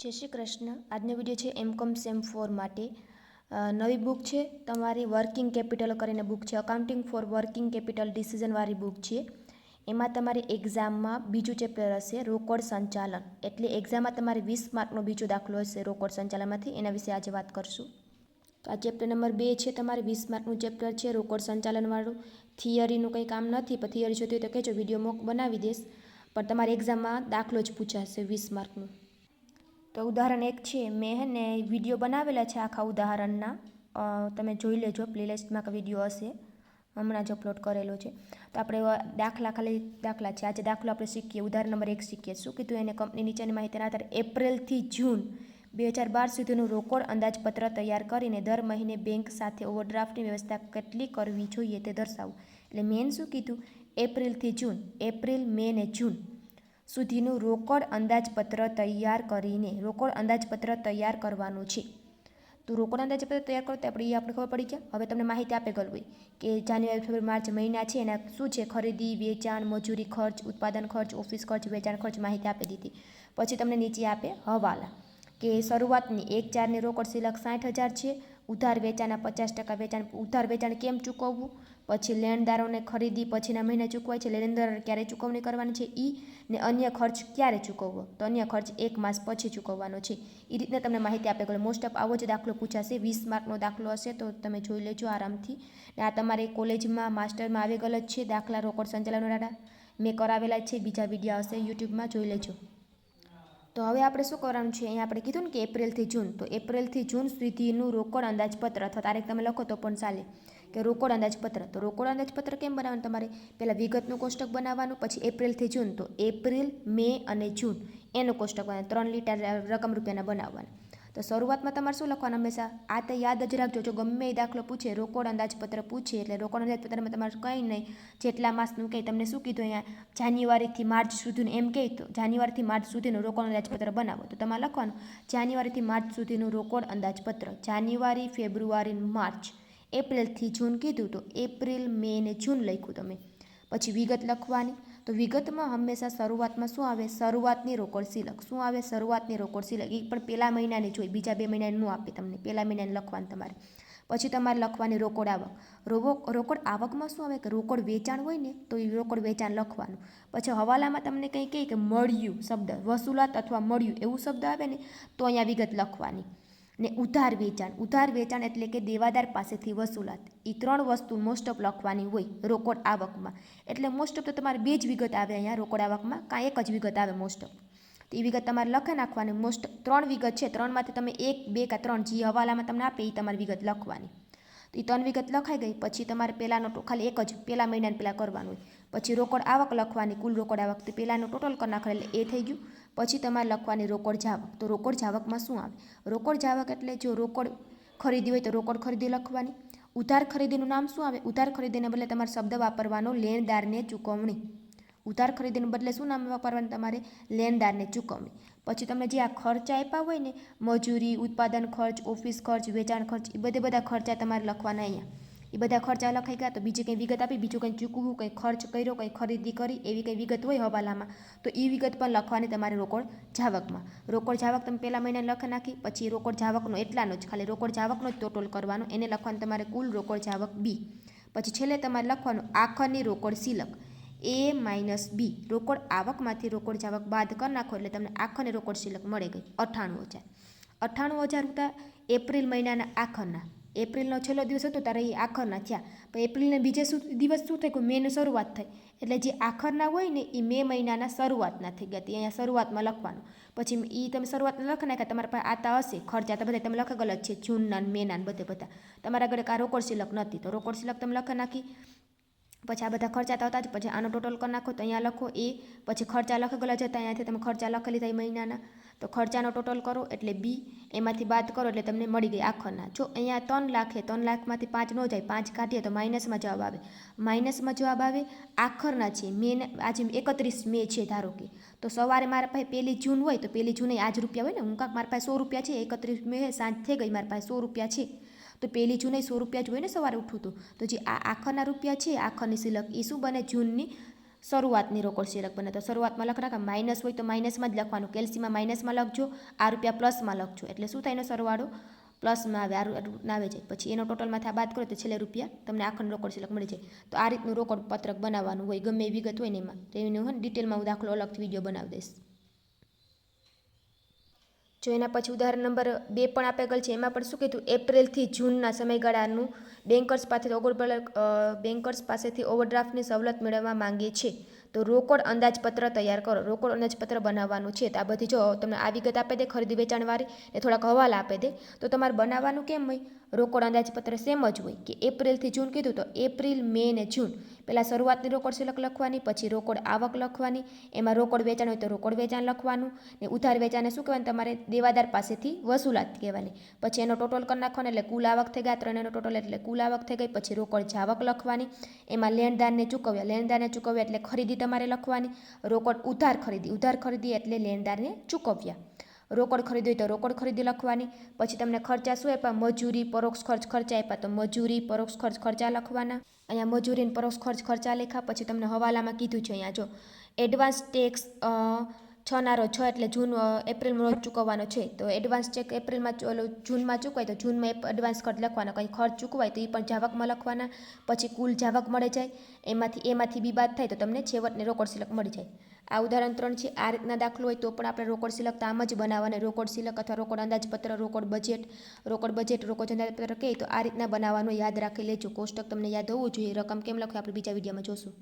જય શ્રી કૃષ્ણ. આજનો વીડિયો છે એમ કોમ સેમ ફોર માટે. નવી બુક છે. તમારી વર્કિંગ કેપિટલ કરીને બુક છે. અકાઉન્ટિંગ ફોર વર્કિંગ કેપિટલ ડિસિઝનવાળી બુક છે. એમાં તમારી એક્ઝામમાં બીજું ચેપ્ટર હશે, રોકડ સંચાલન. એટલે એક્ઝામમાં તમારે વીસ માર્કનો બીજો દાખલો હશે, રોકડ સંચાલનમાંથી. એના વિશે આજે વાત કરશું. તો આ ચેપ્ટર નંબર બે છે. તમારે વીસ માર્કનું ચેપ્ટર છે, રોકડ સંચાલનવાળું થિયરીનું કંઈ કામ નથી, પણ થિયરી જોતી હોય તો કહેજો, વીડિયો મોક બનાવી દઈશ. પણ તમારી એક્ઝામમાં દાખલો જ પૂછાશે વીસ માર્કનું તો ઉદાહરણ એક છે, મેં હે ને વીડિયો બનાવેલા છે આખા ઉદાહરણના. તમે જોઈ લેજો, પ્લેલિસ્ટમાં વીડિયો હશે. હમણાં જ અપલોડ કરેલો છે. તો આપણે દાખલા ખાલી દાખલા છે. આજે દાખલો આપણે શીખીએ. ઉદાહરણ નંબર એક શીખીએ. શું કીધું એને કંપની નીચેની માહિતીના આધારે? એપ્રિલથી જૂન બે હજાર બાર સુધીનું રોકડ અંદાજપત્ર તૈયાર કરીને દર મહિને બેંક સાથે ઓવરડ્રાફ્ટની વ્યવસ્થા કેટલી કરવી જોઈએ તે દર્શાવવું એટલે મેન શું કીધું? એપ્રિલથી જૂન. એપ્રિલ, મે ને જૂન. સુધીનું રોકડ અંદાજપત્ર તૈયાર કરીને રોકડ અંદાજપત્ર તૈયાર કરવાનું છે. તો રોકડ અંદાજપત્ર તૈયાર કરો તો આપણે એ આપણે ખબર પડી ગયા. હવે તમને માહિતી આપે ગયેલું હોય કે જાન્યુઆરી, ફેબ્રુઆરી, માર્ચ મહિના છે એના શું છે? ખરીદી, વેચાણ, મજૂરી ખર્ચ, ઉત્પાદન ખર્ચ, ઓફિસ ખર્ચ, વેચાણ ખર્ચ માહિતી આપી દીધી. પછી તમને નીચે આપે હવાલા કે શરૂઆતની એક ચારની રોકડ સિલક સાઠ હજાર છે. ઉધાર વેચાણના પચાસ ટકા વેચાણ, ઉધાર વેચાણ કેમ ચૂકવવું? પછી લેણદારોને ખરીદી, પછીના મહિને ચૂકવાય છે. લેણદાર ક્યારે ચૂકવણી કરવાની છે ઈ ને અન્ય ખર્ચ ક્યારે ચૂકવવો? તો અન્ય ખર્ચ એક માસ પછી ચૂકવવાનો છે. એ રીતના તમને માહિતી આપે ગયો. મોસ્ટ ઓફ આવો જ દાખલો પૂછાશે. વીસ માર્કનો દાખલો હશે તો તમે જોઈ લેજો આરામથી. ને આ તમારે કોલેજમાં, માસ્ટરમાં આવી ગયેલો જ છે. દાખલા, રોકડ સંચાલનવાળા મેં કરાવેલા છે. બીજા વિડીયા હશે યુટ્યુબમાં. જોઈ લેજો. તો હવે આપણે શું કરવાનું છે? અહીંયા આપણે કીધું ને કે એપ્રિલથી જૂન. તો એપ્રિલથી જૂન સુધીનું રોકડ અંદાજપત્ર અથવા તારીખ તમે લખો તો પણ ચાલે. કે રોકડ અંદાજપત્ર તો રોકડ અંદાજપત્ર કેમ બનાવવાનું? તમારે પહેલાં વિગતનું કોષ્ટક બનાવવાનું, પછી એપ્રિલથી જૂન. તો એપ્રિલ, મે અને જૂન એનું કોષ્ટક બનાવવાનું. ત્રણ લીટર રકમ રૂપિયાના બનાવવાના. તો શરૂઆતમાં તમારે શું લખવાનું હંમેશા? આ તો યાદ જ રાખજો. જો ગમે એ દાખલો પૂછે, રોકડ અંદાજપત્ર પૂછે, એટલે રોકડ અંદાજપત્રમાં તમારે કંઈ નહીં. જેટલા માસનું કંઈ તમને શું કીધું અહીંયા? જાન્યુઆરીથી માર્ચ સુધીનું એમ કહે તો જાન્યુઆરીથી માર્ચ સુધીનું રોકડ અંદાજપત્ર બનાવો. તો તમારે લખવાનું, જાન્યુઆરીથી માર્ચ સુધીનું રોકડ અંદાજપત્ર જાન્યુઆરી, ફેબ્રુઆરી, માર્ચ. એપ્રિલથી જૂન કીધું તો એપ્રિલ, મે ને જૂન લખ્યું તમે. પછી વિગત લખવાની. તો વિગતમાં હંમેશા શરૂઆતમાં શું આવે? શરૂઆતની રોકડ સિલક. શું આવે? શરૂઆતની રોકડ સિલક. એ પણ પહેલા મહિનાની જોઈ બીજા બે મહિનાની ન આપે તમને. પહેલા મહિનાની લખવાનું તમારે. પછી તમારે લખવાની રોકડ આવક. રોકડ આવકમાં શું આવે? કે રોકડ વેચાણ હોય ને, તો એ રોકડ વેચાણ લખવાનું. પછી હવાલામાં તમને કંઈ કહે કે મળ્યું શબ્દ. વસૂલાત અથવા મળ્યું એવું શબ્દ આવે ને, તો અહીંયા વિગત લખવાની. ને ઉધાર વેચાણ. ઉધાર વેચાણ એટલે કે દેવાદાર પાસેથી વસૂલાત. એ ત્રણ વસ્તુ મોસ્ટ ઓફ લખવાની હોય રોકડ આવકમાં. એટલે મોસ્ટ ઓફ તો તમારે બે જ વિગત આવે અહીંયા રોકડ આવકમાં કાં એક જ વિગત આવે મોસ્ટ ઓફ તો એ વિગત તમારે લખી નાખવાની. મોસ્ટ ત્રણ વિગત છે, ત્રણમાંથી તમે એક, બે કાં ત્રણ જે હવાલામાં તમને આપે એ તમારી વિગત લખવાની. તો એ ત્રણ વિગત લખાઈ ગઈ, પછી તમારે પહેલાંનો ખાલી એક જ, પહેલા મહિનાને પહેલાં કરવાનું હોય. પછી રોકડ આવક લખવાની, કુલ રોકડ આવક તો પહેલાંનું ટોટલ કરી નાખે એટલે એ થઈ ગયું. પછી તમારે લખવાની રોકડ જાવક. તો રોકડ જાવકમાં શું આવે? રોકડ જાવક એટલે જો રોકડ ખરીદી હોય તો રોકડ ખરીદી લખવાની. ઉધાર ખરીદીનું નામ શું આવે? ઉધાર ખરીદીને બદલે તમારે શબ્દ વાપરવાનો લેણદારને ચૂકવણી. ઉધાર ખરીદીને બદલે શું નામ વાપરવાનું તમારે? લેણદારને ચૂકવણી. પછી તમે જે આ ખર્ચા આપ્યા હોય ને, મજૂરી, ઉત્પાદન ખર્ચ, ઓફિસ ખર્ચ, વેચાણ ખર્ચ એ બધે બધા ખર્ચા તમારે લખવાના અહીંયા. એ બધા ખર્ચા લખાઈ ગયા. તો બીજી કંઈ વિગત આપી, બીજું કંઈ ચૂકવું, કંઈ ખર્ચ કર્યો, કંઈ ખરીદી કરી, એવી કંઈ વિગત હોય હવાલામાં? તો એ વિગત પણ લખવાની તમારે રોકડ જાવકમાં. રોકડ જાવક તમે પહેલા મહિને લખી નાખી, પછી રોકડ જાવકનો એટલાનો જ, ખાલી રોકડ જાવકનો જ ટોટલ કરવાનો. એને લખવાનું તમારે કુલ રોકડ જાવક બી પછી છેલ્લે તમારે લખવાનું આખરની રોકડ સિલક એ માઇનસ બી રોકડ આવકમાંથી રોકડ જાવક બાદ કરી નાખો એટલે તમને આખરની રોકડ સિલક મળી ગઈ. અઠ્ઠાણું હજાર. અઠ્ઠાણું હજાર હતા એપ્રિલ મહિનાના આખરના. એપ્રિલનો છેલ્લો દિવસ હતો, ત્યારે એ આખરના થયા. પણ એપ્રિલના બીજે શું દિવસ શું થાય? કે મેની શરૂઆત થઈ. એટલે જે આખરના હોય ને, એ મે મહિનાના શરૂઆતના થઈ ગયા. અહીંયા શરૂઆતમાં લખવાનું. પછી એ તમે શરૂઆતમાં લખી નાખ્યા, તમારા પાસે આતા હશે, ખર્ચા તો બધા તમે લખે ગલત છે, જૂનના મેના બધે બધા. તમારા આગળ આ રોકડ સિલક નથી તો રોકડ સિલક તમે લખી નાખી. પછી આ બધા ખર્ચા તો હતા જ, પછી આનો ટોટલ કરી નાખો તો અહીંયા લખો એ, પછી ખર્ચા લખી ગયેલા જતા અહીંયાથી તમે ખર્ચા લખેલી થાય મહિનાના. તો ખર્ચાનો ટોટલ કરો એટલે બી એમાંથી બાદ કરો એટલે તમને મળી ગઈ આખરના. જો અહીંયા ત્રણ લાખે, ત્રણ લાખમાંથી પાંચ ન જાય, પાંચ કાઢીએ તો માઇનસમાં જવાબ આવે. માઇનસમાં જવાબ આવે આખરના છે મેન આજે એકત્રીસ મે છે ધારો કે. તો સવારે મારા પાસે પહેલી જૂન હોય તો પહેલી જૂને આજ રૂપિયા હોય ને, હું કાંક મારા પાસે સો રૂપિયા છે, એકત્રીસ મે સાંજ થઈ ગઈ મારા પાસે સો રૂપિયા છે. તો પહેલી જૂને સો રૂપિયા જોઈને સવારે ઉઠું તો. તો જે આ આખરના રૂપિયા છે આખરની સિલક એ શું બને? જૂનની શરૂઆતની રોકડ સિલક બને. તો શરૂઆતમાં લખ રાખા, માઇનસ હોય તો માઇનસમાં જ લખવાનું. કેલ્સીમાં માઇનસમાં લખજો, આ રૂપિયા પ્લસમાં લખજો. એટલે શું થાય એનો સરવાળો? પ્લસમાં આવે, આ આવે છે. પછી એનો ટોટલમાંથી આ બાદ કરો તો છેલ્લે રૂપિયા તમને આખંડ રોકડ સિલક મળી જાય. તો આ રીતનું રોકડ પત્રક બનાવવાનું હોય, ગમે એ વિગત હોય ને એમાં. તો એનું ને, ડિટેલમાં હું દાખલો અલગથી વીડિયો બનાવી દઈશ. જો એના પછી ઉદાહરણ નંબર બે પણ આપેલ છે, એમાં પણ શું કીધું? એપ્રિલથી જૂનના સમયગાળાનું બેન્કર્સ પાસેથી ઓગળ બેન્કર્સ પાસેથી ઓવરડ્રાફ્ટની સવલત મેળવવા માંગે છે તો રોકડ અંદાજપત્ર તૈયાર કરો. રોકડ અંદાજપત્ર બનાવવાનું છે. તો આ બધી જો તમને આ વિગત આપે દે, ખરીદી વેચાણવાળી, ને થોડાક હવાલા આપે દે. તો તમારે બનાવવાનું કેમ હોય? રોકડ અંદાજપત્ર સેમ જ હોય કે એપ્રિલથી જૂન કીધું તો એપ્રિલ, મે ને જૂન. પહેલાં શરૂઆતની રોકડ સિલક લખવાની, પછી રોકડ આવક લખવાની, એમાં રોકડ વેચાણ હોય તો રોકડ વેચાણ લખવાનું, ને ઉધાર વેચાણને શું કહેવાનું? તમારે દેવાદાર પાસેથી વસૂલાત કહેવાની. પછી એનો ટોટલ કરી નાખવાનો એટલે કુલ આવક થઈ ગયા ત્રણ એનો ટોટલ એટલે કુલ આવક થઈ ગઈ, પછી રોકડ જાવક લખવાની, એમાં લેણદારને ચૂકવ્યા. લેણદારને ચૂકવ્યા એટલે ખરીદી તમારે લખવાની, રોકડ ઉધાર ખરીદી. ઉધાર ખરીદી એટલે લેણદારને ચૂકવ્યા. રોકડ ખરીદી હોય તો રોકડ ખરીદી લખવાની. પછી તમને ખર્ચા શું આપ્યા? મજૂરી, પરોક્ષ ખર્ચ ખર્ચા આપ્યા. તો મજૂરી, પરોક્ષ ખર્ચ ખર્ચા લખવાના. અહીંયા મજૂરી અને પરોક્ષ ખર્ચ ખર્ચા લેખા પછી તમને હવાલામાં કીધું છે અહીંયા જો એડવાન્સ ટેક્સ છ ના રોજ છ એટલે જૂન એપ્રિલમાં રોજ ચૂકવવાનો છે. તો એડવાન્સ ચેક એપ્રિલમાં ઓલું જૂનમાં ચૂકવાય તો જૂનમાં એડવાન્સ ખર્ચ લખવાનો. કંઈ ખર્ચ ચૂકવાય તો એ પણ જાવકમાં લખવાના. પછી કુલ જાવક મળે જાય. એમાંથી એમાંથી બી બાદ થાય તો તમને છેવટને રોકડ સિલક મળી જાય. આ ઉદાહરણ ત્રણ છે. આ રીતના દાખલો હોય તો પણ આપણે રોકડ સિલક આમ જ બનાવવાના. રોકડ સિલક અથવા રોકડ અંદાજપત્ર, રોકડ બજેટ રોકડ બજેટ, રોકડ અંદાજપત્ર કહે તો આ રીતના બનાવવાનું યાદ રાખી લેજો. કોષ્ટક તમને યાદ હોવું જોઈએ. રકમ કેમ લખો આપણે બીજા વિડીયોમાં જોશું.